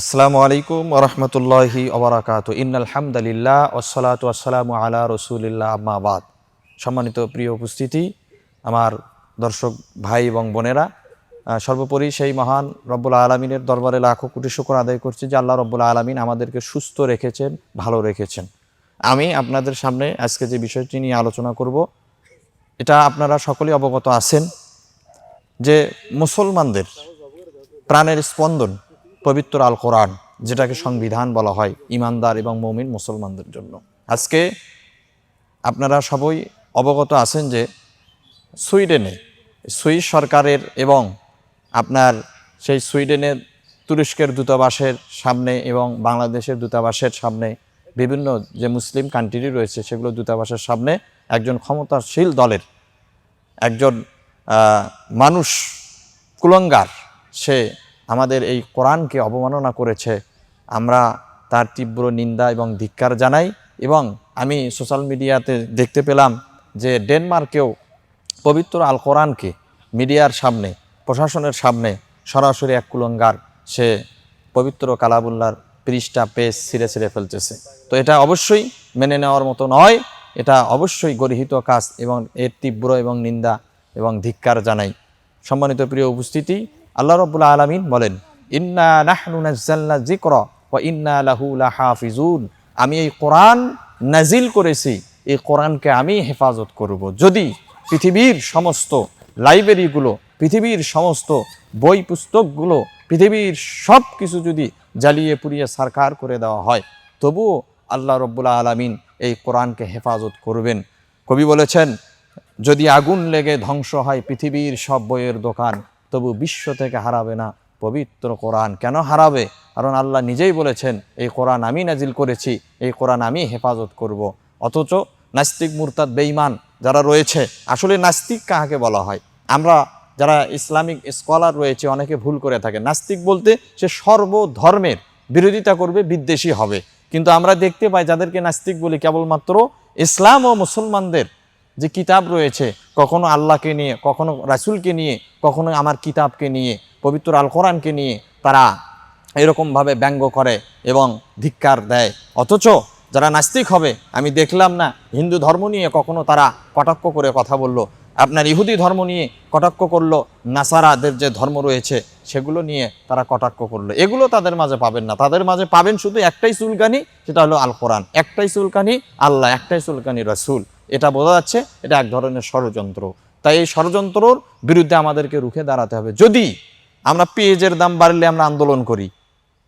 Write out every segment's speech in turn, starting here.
আসসালামু আলাইকুম ওরহমতুল্লাহি ওবরাকাত। ইন্নালহামদুলিল্লাহ ওসলাত আসসালামু আলা রসুলিল্লাহ আম্মাবাদ সম্মানিত প্রিয় উপস্থিতি, আমার দর্শক ভাই এবং বোনেরা সর্বোপরি সেই মহান রব্বুল আলমিনের দরবারে লাখো কোটি শুকর আদায় করছি যে আল্লাহ রব্বুল আলমিন আমাদেরকে সুস্থ রেখেছেন, ভালো রেখেছেন। আমি আপনাদের সামনে আজকে যে বিষয়টি নিয়ে আলোচনা করব, এটা আপনারা সকলেই অবগত আছেন যে মুসলমানদের প্রাণের স্পন্দন পবিত্র আল কোরআন যেটাকে সংবিধান বলা হয় ইমানদার এবং মৌমিন মুসলমানদের জন্য। আজকে আপনারা সবাই অবগত আছেন যে সুইডেনে, সুইস সরকারের এবং আপনার সেই সুইডেনের তুরস্কের দূতাবাসের সামনে এবং বাংলাদেশের দূতাবাসের সামনে বিভিন্ন যে মুসলিম কান্ট্রি রয়েছে, সেগুলো দূতাবাসের সামনে একজন ক্ষমতাশীল দলের একজন মানুষ কুলঙ্গার, সে আমাদের এই কোরআনকে অবমাননা করেছে, আমরা তার তীব্র নিন্দা এবং ধিক্কার জানাই এবং আমি সোশ্যাল মিডিয়াতে দেখতে পেলাম যে ডেনমার্কেও পবিত্র আল কোরআনকে মিডিয়ার সামনে, প্রশাসনের সামনে সরাসরি এক কুলঙ্গার, সে পবিত্র কালাবুল্লার পৃষ্ঠা, পেজ ছিঁড়ে ছিঁড়ে ফেলতেছে। তো এটা অবশ্যই মেনে নেওয়ার মতো নয়, এটা অবশ্যই গরিহিত কাজ এবং এর তীব্র এবং নিন্দা এবং ধিক্কার জানাই। সম্মানিত প্রিয় উপস্থিতি আল্লাহ রব্বুল আলমিন বলেন, ইন্না নাহনু নাজ্জালনা যিকরা ওয়া ইন্না লাহু লাহাফিজুন। আমি এই কোরআন নাজিল করেছি, এই কোরআনকে আমি হেফাজত করব। যদি পৃথিবীর সমস্ত লাইব্রেরিগুলো, পৃথিবীর সমস্ত বই পুস্তকগুলো, পৃথিবীর সব কিছু যদি জ্বালিয়ে পুড়িয়ে সারকার করে দেওয়া হয়, তবুও আল্লাহ রব্বুল আলমিন এই কোরআনকে হেফাজত করবেন। কবি বলেছেন, যদি আগুন লেগে ধ্বংস হয় পৃথিবীর সব বইয়ের দোকান তবু বিশ্ব থেকে হারাবে না পবিত্র কোরআন। কেন হারাবে? কারণ আল্লাহ নিজেই বলেছেন, এই কোরআন আমি নাজিল করেছি, এই কোরআন আমি হেফাজত করব। অথচ নাস্তিক, মুরতাদ, বেঈমান যারা রয়েছে, আসলে নাস্তিক কাহাকে বলা হয়? আমরা যারা ইসলামিক স্কলার রয়েছে, অনেকে ভুল করে থাকে। নাস্তিক বলতে সে সর্বধর্মের বিরোধিতা করবে, বিদ্বেষী হবে। কিন্তু আমরা দেখতে পাই, যাদেরকে নাস্তিক বলি, কেবলমাত্র ইসলাম ও মুসলমানদের যে কিতাব রয়েছে, কখনো আল্লাহকে নিয়ে, কখনো রাসূলকে নিয়ে, কখনো আমার কিতাবকে নিয়ে, পবিত্র আল কোরআনকে নিয়ে তারা এরকমভাবে ব্যঙ্গ করে এবং ধিক্কার দেয়। অথচ যারা নাস্তিক হবে, আমি দেখলাম না, হিন্দু ধর্ম নিয়ে কখনো তারা কটাক্ষ করে কথা বলল। আপনার ইহুদি ধর্ম নিয়ে কটাক্ষ করল, নাসারাদের যে ধর্ম রয়েছে, সেগুলো নিয়ে তারা কটাক্ষ করল। এগুলো তাদের মাঝে পাবেন না। তাদের মাঝে পাবেন শুধু একটাই চুলকানি, সেটা হলো আল কোরআন একটাই চুলকানি আল্লাহ, একটাই চুলকানি রসুল। এটা বোঝা যাচ্ছে এটা এক ধরনের ষড়যন্ত্র। তাই এই ষড়যন্ত্রর বিরুদ্ধে আমাদেরকে রুখে দাঁড়াতে হবে। যদি আমরা পেঁয়াজের দাম বাড়লে আমরা আন্দোলন করি,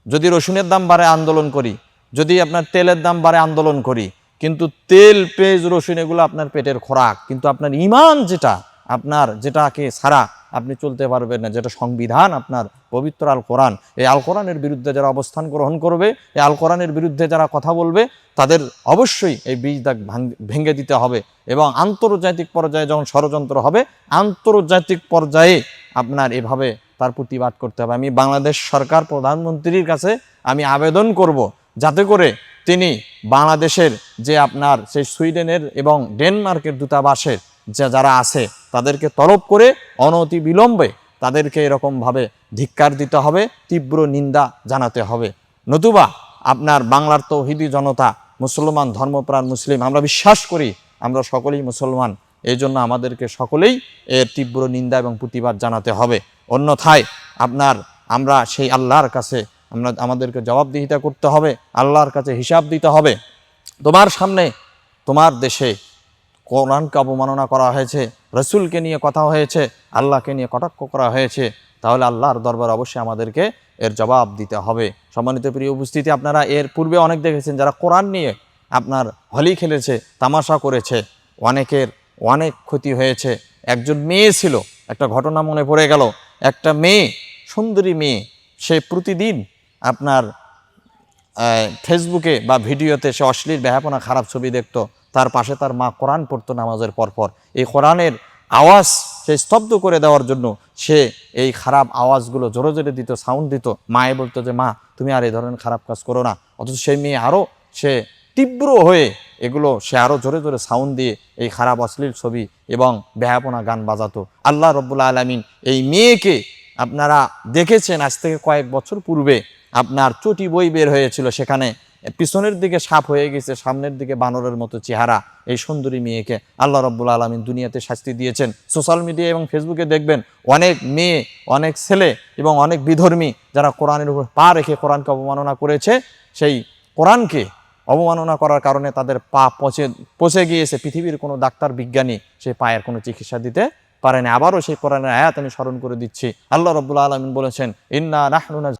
যদি রসুনের দাম বাড়ে আন্দোলন করি, যদি আপনার তেলের দাম বাড়ে আন্দোলন করি, কিন্তু তেল, পেঁয়াজ, রসুন এগুলো আপনার পেটের খোরাক, কিন্তু আপনার ইমান যেটা, আপনার যেটাকে ছাড়া আপনি চলতে পারবেন না। যেটা সংবিধান আপনার, পবিত্র আল কোরআন এই আল কোরআনের বিরুদ্ধে যারা অবস্থান গ্রহণ করবে, এই আল কোরআনের বিরুদ্ধে যারা কথা বলবে, তাদের অবশ্যই এই বীজ দাগ ভাঙ- দিতে হবে। এবং আন্তর্জাতিক পর্যায়ে যখন ষড়যন্ত্র হবে, আন্তর্জাতিক পর্যায়ে আপনার এভাবে তার প্রতিবাদ করতে হবে। আমি বাংলাদেশ সরকার প্রধানমন্ত্রীর কাছে আমি আবেদন করব যাতে করে তিনি বাংলাদেশের যে আপনার, সেই সুইডেনের এবং ডেনমার্কের দূতাবাসের যে যারা আছে, তাদেরকে তলব করে অনতি বিলম্বে তাদেরকে এরকমভাবে ধিক্কার দিতে হবে, তীব্র নিন্দা জানাতে হবে। নতুবা আপনার বাংলার তৌহিদি জনতা, মুসলমান ধর্মপ্রাণ মুসলিম, আমরা বিশ্বাস করি আমরা সকলেই মুসলমান, এই জন্য আমাদেরকে সকলেই এর তীব্র নিন্দা এবং প্রতিবাদ জানাতে হবে। অন্যথায় আপনার, আমরা সেই আল্লাহর কাছে, আমরা, আমাদেরকে জবাবদিহিতা করতে হবে, আল্লাহর কাছে হিসাব দিতে হবে। তোমার সামনে, তোমার দেশে কোরআনকে অবমাননা করা হয়েছে, রসুলকে নিয়ে কথা হয়েছে, আল্লাহকে নিয়ে কটাক্ষ করা হয়েছে, তাহলে আল্লাহর দরবার অবশ্যই আমাদেরকে এর জবাব দিতে হবে। সম্মানিত প্রিয় উপস্থিতি, আপনারা এর পূর্বে অনেক দেখেছেন যারা কোরআন নিয়ে আপনার হলি খেলেছে, তামাশা করেছে, অনেকের অনেক ক্ষতি হয়েছে। একজন মেয়ে ছিল, একটা ঘটনা মনে পড়ে গেল, একটা মেয়ে, সুন্দরী মেয়ে, সে প্রতিদিন আপনার ফেসবুকে বা ভিডিওতে সে অশ্লীল ব্যাহাপনা খারাপ ছবি দেখতো তার পাশে তার মা কোরআন পড়তো নামাজের পরপর। এই কোরআনের আওয়াজ সে স্তব্ধ করে দেওয়ার জন্য সে এই খারাপ আওয়াজগুলো জোরে জোরে দিত সাউন্ড দিত। মায়ে বলতো যে, মা, তুমি আর এই ধরনের খারাপ কাজ করো না। অথচ সেই মেয়ে আরও সে তীব্র হয়ে এগুলো সে আরও জোরে জোরে সাউন্ড দিয়ে এই খারাপ অশ্লীল ছবি এবং ব্যাহাপনা গান বাজাতো। আল্লাহ রব্বুল্লা আলমিন এই মেয়েকে আপনারা দেখেছেন, আজ থেকে কয়েক বছর পূর্বে আপনার চটি বই বের হয়েছিল সেখানে। পিছনের দিকে সাপ হয়ে গেছে, সামনের দিকে বানরের মতো চেহারা এই সুন্দরী মেয়েকে আল্লাহ রব্বুল আলমিন দুনিয়াতে শাস্তি দিয়েছেন। সোশ্যাল মিডিয়া এবং ফেসবুকে দেখবেন অনেক মেয়ে, অনেক ছেলে এবং অনেক বিধর্মী যারা কোরআনের উপর পা রেখে কোরআনকে অবমাননা করেছে, সেই কোরআনকে অবমাননা করার কারণে তাদের পা পচে পচে গিয়েছে। পৃথিবীর কোনো ডাক্তার, বিজ্ঞানী সেই পায়ের কোনো চিকিৎসা দিতে পারেনি। আবারও সেই কোরআনের আয়াত আমি স্মরণ করে দিচ্ছি। আল্লাহ রব্বুল আলমিন বলেছেন, ইন্না নাহনুনা